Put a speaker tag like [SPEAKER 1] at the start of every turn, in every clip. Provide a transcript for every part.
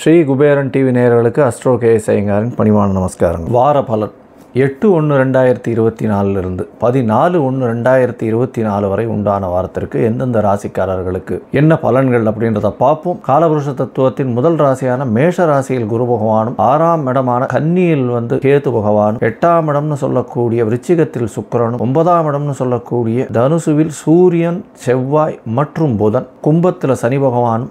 [SPEAKER 1] Sri Kuberan TV நேயர்களுக்கு astro K ஐயங்காரின் பணிவான நமஸ்காரம் வார பலன். எட்டு ஒன்று ரெண்டாயிரத்தி இருபத்தி நாலுலேருந்து பதினாலு ஒன்று ரெண்டாயிரத்தி இருபத்தி நாலு வரை உண்டான வாரத்திற்கு எந்தெந்த ராசிக்காரர்களுக்கு என்ன பலன்கள் அப்படின்றத பார்ப்போம். காலபுருஷ தத்துவத்தின் முதல் ராசியான மேஷ ராசியில் குரு பகவானும் ஆறாம் இடமான கன்னியில் வந்து கேது பகவானும் எட்டாம் இடம்னு சொல்லக்கூடிய விருச்சிகத்தில் சுக்கரனும் ஒன்பதாம் இடம்னு சொல்லக்கூடிய தனுசுவில் சூரியன் செவ்வாய் மற்றும் புதன் கும்பத்தில் சனி பகவானும்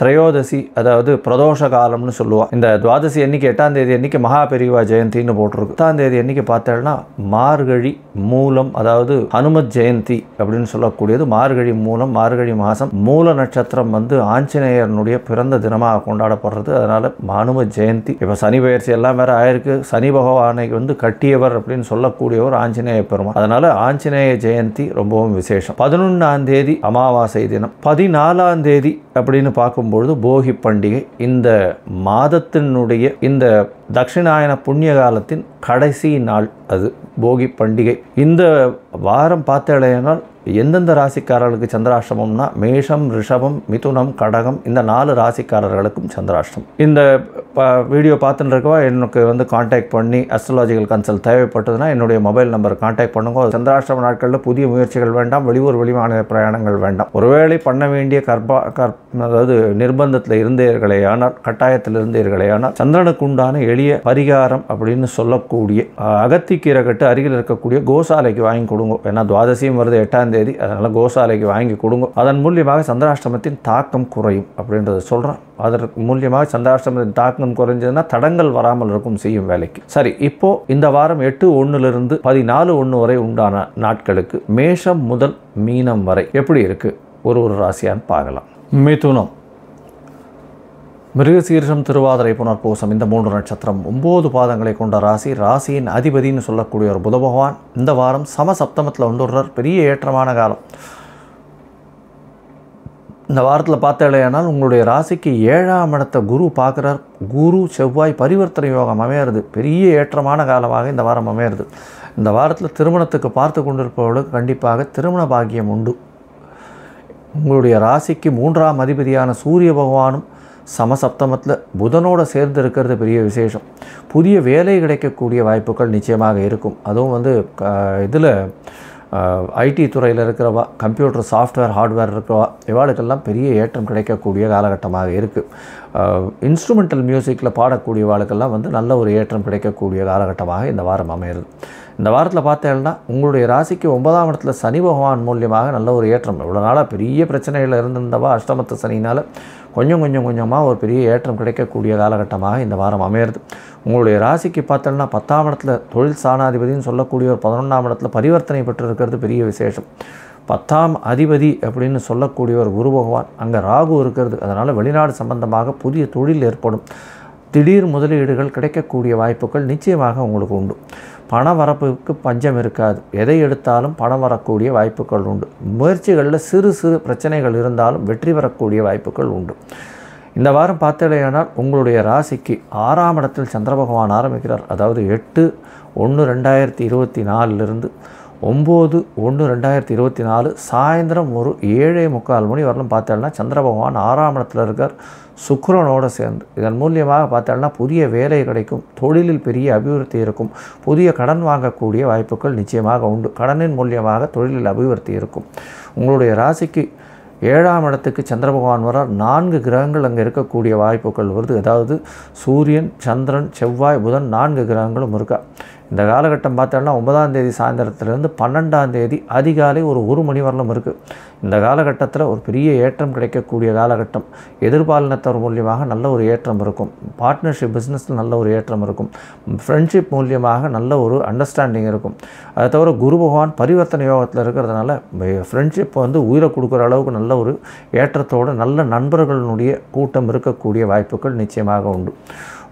[SPEAKER 1] திரையோதசி அதாவது பிரதோஷ காலம்னு சொல்லுவாள் இந்த துவாதசி அன்னைக்கு எட்டாம் தேதி அன்னைக்கு மகா பெரிவா ஜெயந்தின்னு போட்டிருக்கு. எட்டாம் தேதி அன்னைக்கு பார்த்தேன்னா மார்கழி மூலம் அதாவது ஹனுமத் ஜெயந்தி அப்படின்னு சொல்லக்கூடியது மார்கழி மூலம் மார்கழி மாதம் மூல நட்சத்திரம் வந்து ஆஞ்சநேயரனுடைய பிறந்த தினமாக கொண்டாடப்படுறது. அதனால் ஹனுமத் ஜெயந்தி. இப்போ சனி பயிற்சி எல்லாம் வேற ஆயிருக்கு. சனி பகவானை வந்து கட்டியவர் அப்படின்னு சொல்லக்கூடியவர் ஆஞ்சநேய பெருமாள் அதனால் ஆஞ்சநேய ஜெயந்தி ரொம்பவும் விசேஷம். பதினொன்றாம் தேதி அமாவாசை தினம். பதினாலாம் தேதி அப்படின்னு பார்க்கும்பொழுது போகி பண்டிகை இந்த மாதத்தினுடைய இந்த தட்சிணாயன புண்ணிய காலத்தின் கடைசி நாள் அது போகி பண்டிகை. இந்த வாரம் பார்த்தேனால் எந்தெந்த ராசிக்காரர்களுக்கு சந்திராஷ்டமம்னா மேஷம் ரிஷபம் மிதுனம் கடகம் இந்த நாலு ராசிக்காரர்களுக்கும் சந்திராஷ்டம் இந்த வீடியோ பார்த்துட்டு இருக்கவா எனக்கு வந்து காண்டாக்ட் பண்ணி அஸ்ட்ராலாஜிக்கல் கன்சல்ட் தேவைப்பட்டதுன்னா என்னுடைய மொபைல் நம்பர் காண்டாக்ட் பண்ணுங்க. சந்திராஷ்டம நாட்களில் புதிய முயற்சிகள் வேண்டாம் வெளியூர் வெளிமாநில பிரயாணங்கள் வேண்டாம். ஒருவேளை பண்ண வேண்டிய கர்ப்பா கற் அதாவது நிர்பந்தத்தில் இருந்தீர்களே ஆனால் கட்டாயத்தில் இருந்தீர்களே ஆனால் சந்திரனுக்கு உண்டான எளிய பரிகாரம் அப்படின்னு சொல்லக்கூடிய அகத்திக்கீரை கட்டு அருகில் இருக்கக்கூடிய கோசாலைக்கு வாங்கி கொடுங்க. ஏன்னா துவாதசியும் வருது எட்டாம் தேதி அதனால் கோசாலைக்கு வாங்கி கொடுங்க. அதன் மூலியமாக சந்திராஷ்டமத்தின் தாக்கம் குறையும் அப்படின்றத சொல்கிறேன் அதற்கு மூலியமாக சந்திராஷ்டமத்தின் தாக்கம் குறைஞ்சதுன்னா தடங்கள் வராமல் இருக்கும் செய்யும் வேலைக்கு. சரி இப்போ இந்த வாரம் எட்டு ஒன்றுலேருந்து பதினாலு ஒன்று வரை உண்டான நாட்களுக்கு மேஷம் முதல் மீனம் வரை எப்படி இருக்குது ஒரு ஒரு ராசியான்னு பார்க்கலாம். மிதுனம். மிருகசீர்ஷம் திருவாதிரை புனர்பூசம். இந்த மூன்று நட்சத்திரம் ஒம்பது பாதங்களை கொண்ட ராசி ராசியின் அதிபதினு சொல்லக்கூடிய ஒரு புத பகவான் இந்த வாரம் சம சப்தமத்தில் வந்துடுறார். பெரிய ஏற்றமான காலம். இந்த வாரத்தில் பார்த்தாலேயானால் உங்களுடைய ராசிக்கு ஏழாம் இடத்த குரு பார்க்குறார். குரு செவ்வாய் பரிவர்த்தனை யோகம் அமையிறது. பெரிய ஏற்றமான காலமாக இந்த வாரம் அமையிறது. இந்த வாரத்தில் திருமணத்துக்கு பார்த்து கொண்டிருப்பவர்களுக்கு கண்டிப்பாக திருமண பாக்கியம் உண்டு. உங்களுடைய ராசிக்கு மூன்றாம் அதிபதியான சூரிய பகவானும் சமசப்தமத்தில் புதனோடு சேர்ந்து இருக்கிறது பெரிய விசேஷம். புதிய வேலை கிடைக்கக்கூடிய வாய்ப்புகள் நிச்சயமாக இருக்கும். அதுவும் வந்து இதில் ஐடி துறையில் இருக்கிறவா கம்ப்யூட்டர் சாஃப்ட்வேர் ஹார்ட்வேர் இருக்கிறவா இவாளுக்கெல்லாம் பெரிய ஏற்றம் கிடைக்கக்கூடிய காலகட்டமாக இருக்குது இன்ஸ்ட்ருமெண்டல் மியூசிக்கில் பாடக்கூடியவாளுக்கெல்லாம் வந்து நல்ல ஒரு ஏற்றம் கிடைக்கக்கூடிய காலகட்டமாக இந்த வாரம் அமையிறது இந்த வாரத்தில் பார்த்தேன்னா உங்களுடைய ராசிக்கு ஒன்பதாம் இடத்துல சனி பகவான் மூலியமாக நல்ல ஒரு ஏற்றம். இவ்வளோ நாளாக பெரிய பிரச்சனைகள் இருந்திருந்தவா அஷ்டமத்து சனினால் கொஞ்சம் கொஞ்சம் கொஞ்சமாக ஒரு பெரிய ஏற்றம் கிடைக்கக்கூடிய காலகட்டமாக இந்த வாரம் அமையிறது. உங்களுடைய ராசிக்கு பார்த்தோம்னா பத்தாம் இடத்துல தொழில் சாணாதிபதினு சொல்லக்கூடிய ஒரு பதினொன்றாம் இடத்துல பரிவர்த்தனை பெற்று இருக்கிறது பெரிய விசேஷம். பத்தாம் அதிபதி அப்படின்னு சொல்லக்கூடிய ஒரு குரு பகவான் அங்கே ராகு இருக்கிறது. அதனால் வெளிநாடு சம்பந்தமாக புதிய தொழில் ஏற்படும். திடீர் முதலீடுகள் கிடைக்கக்கூடிய வாய்ப்புகள் நிச்சயமாக உங்களுக்கு உண்டு. பண வரப்புக்கு பஞ்சம் இருக்காது. எதை எடுத்தாலும் பணம் வரக்கூடிய வாய்ப்புகள் உண்டு. முயற்சிகளில் சிறு சிறு பிரச்சனைகள் இருந்தாலும் வெற்றி பெறக்கூடிய வாய்ப்புகள் உண்டு. இந்த வாரம் பார்த்தலையானால் உங்களுடைய ராசிக்கு ஆறாம் இடத்தில் சந்திர பகவான் ஆரம்பிக்கிறார். அதாவது எட்டு ஒன்று ரெண்டாயிரத்தி இருபத்தி நாலுலேருந்து ஒம்பது ஒன்று ரெண்டாயிரத்தி இருபத்தி நாலு சாயந்தரம் ஒரு ஏழே முக்கால் மணி வரலும் பார்த்தோம்னா சந்திர பகவான் ஆறாம் இடத்துல இருக்கார். சுக்கரனோடு சேர்ந்து இதன் மூலியமாக பார்த்தோம்னா புதிய வேலை கிடைக்கும். தொழிலில் பெரிய அபிவிருத்தி இருக்கும். புதிய கடன் வாங்கக்கூடிய வாய்ப்புகள் நிச்சயமாக உண்டு. கடனின் மூலியமாக தொழிலில் அபிவிருத்தி இருக்கும். உங்களுடைய ராசிக்கு ஏழாம் இடத்துக்கு சந்திர பகவான் வரார். நான்கு கிரகங்கள் அங்கே இருக்கக்கூடிய வாய்ப்புகள் வருது. அதாவது சூரியன் சந்திரன் செவ்வாய் புதன் நான்கு கிரகங்களும் இருக்கா. இந்த காலகட்டம் பார்த்தோம்னா ஒன்பதாம் தேதி சாயந்தரத்துலேருந்து பன்னெண்டாம் தேதி அதிகாலை ஒரு ஒரு மணி வரலும் இருக்குது இந்த காலகட்டத்தில் ஒரு பெரிய ஏற்றம் கிடைக்கக்கூடிய காலகட்டம். எதிர்பாலினத்தவர் மூலியமாக நல்ல ஒரு ஏற்றம் இருக்கும். பார்ட்னர்ஷிப் பிஸ்னஸில் நல்ல ஒரு ஏற்றம் இருக்கும். ஃப்ரெண்ட்ஷிப் மூலியமாக நல்ல ஒரு அண்டர்ஸ்டாண்டிங் இருக்கும். அதை தவிர குரு பகவான் பரிவர்த்தனை யோகத்தில் இருக்கிறதுனால ஃப்ரெண்ட்ஷிப் வந்து உயிரை கொடுக்குற அளவுக்கு நல்ல ஒரு ஏற்றத்தோடு நல்ல நண்பர்களுடைய கூட்டம் இருக்கக்கூடிய வாய்ப்புகள் நிச்சயமாக உண்டு.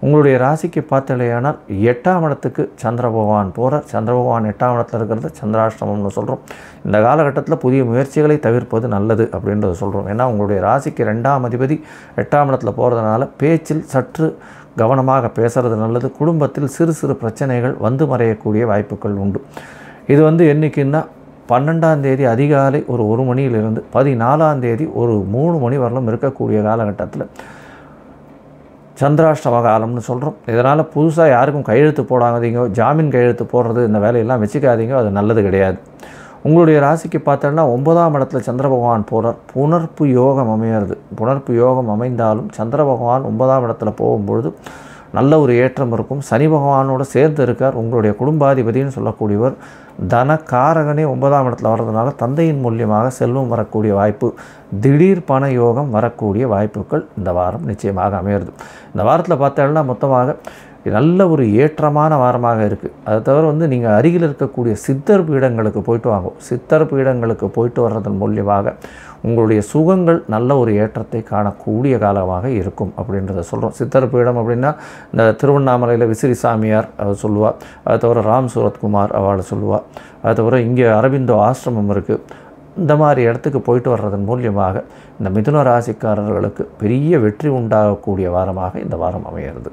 [SPEAKER 1] உங்களுடைய ராசிக்கு பார்த்தலையானால் எட்டாம் இடத்துக்கு சந்திர பகவான் போகிறார் சந்திர பகவான் எட்டாம் இடத்துல இருக்கிறது சந்திராஷ்டமம்னு சொல்கிறோம் இந்த காலகட்டத்தில் புதிய முயற்சிகளை தவிர்ப்பது நல்லது அப்படின்றத சொல்கிறோம் ஏன்னா உங்களுடைய ராசிக்கு ரெண்டாம் அதிபதி எட்டாம் இடத்துல போகிறதுனால பேச்சில் சற்று கவனமாக பேசுறது நல்லது. குடும்பத்தில் சிறு சிறு பிரச்சனைகள் வந்து மறையக்கூடிய வாய்ப்புகள் உண்டு. இது வந்து என்றைக்குன்னா பன்னெண்டாம் தேதி அதிகாலை ஒரு ஒரு மணியிலிருந்து பதினாலாம் தேதி ஒரு மூணு மணி வரலும் இருக்கக்கூடிய காலகட்டத்தில் சந்திராஷ்டம காலம்னு சொல்கிறோம் இதனால் புதுசாக யாருக்கும் கையெழுத்து போடாதீங்க ஜாமீன் கையெழுத்து போடுறது இந்த வேலையெல்லாம் வச்சுக்காதீங்க அது நல்லது கிடையாது. உங்களுடைய ராசிக்கு பார்த்தோன்னா ஒன்பதாம் இடத்துல சந்திர பகவான் போகிறார் புனர்ப்பு யோகம் அமையிறது. புனர்ப்பு யோகம் அமைந்தாலும் சந்திர பகவான் ஒன்பதாம் இடத்துல போகும்பொழுது நல்ல ஒரு ஏற்றம் இருக்கும். சனி பகவானோட சேர்ந்து இருக்கார். உங்களுடைய குடும்பாதிபதினு சொல்லக்கூடியவர் தன காரகனே ஒன்பதாம் இடத்துல வர்றதுனால தந்தையின் மூலியமாக செல்வம் வரக்கூடிய வாய்ப்பு திடீர் பண யோகம் வரக்கூடிய வாய்ப்புகள் இந்த வாரம் நிச்சயமாக அமையிறது. இந்த வாரத்தில் பார்த்தோம்னா மொத்தமாக நல்ல ஒரு ஏற்றமான வாரமாக இருக்குது அதை தவிர வந்து நீங்கள் அருகில் இருக்கக்கூடிய சித்தர் பீடங்களுக்கு போயிட்டு வாங்க. சித்தர் பீடங்களுக்கு போயிட்டு வர்றதன் மூலியமாக உங்களுடைய சுகங்கள் நல்ல ஒரு ஏற்றத்தை காணக்கூடிய காலமாக இருக்கும் அப்படின்றத சொல்கிறோம் சித்தர் பீடம் அப்படின்னா இந்த திருவண்ணாமலையில் விசிறி சாமியார் அவர் சொல்லுவாள் அதை தவிர ராம் சூரத்குமார் அவளை சொல்லுவாள் அதை தவிர இங்கே அரவிந்தோ ஆசிரமம் இருக்குது இந்த மாதிரி இடத்துக்கு போயிட்டு வர்றதன் மூலியமாக இந்த மிதுன ராசிக்காரர்களுக்கு பெரிய வெற்றி உண்டாகக்கூடிய வாரமாக இந்த வாரம் அமைகிறது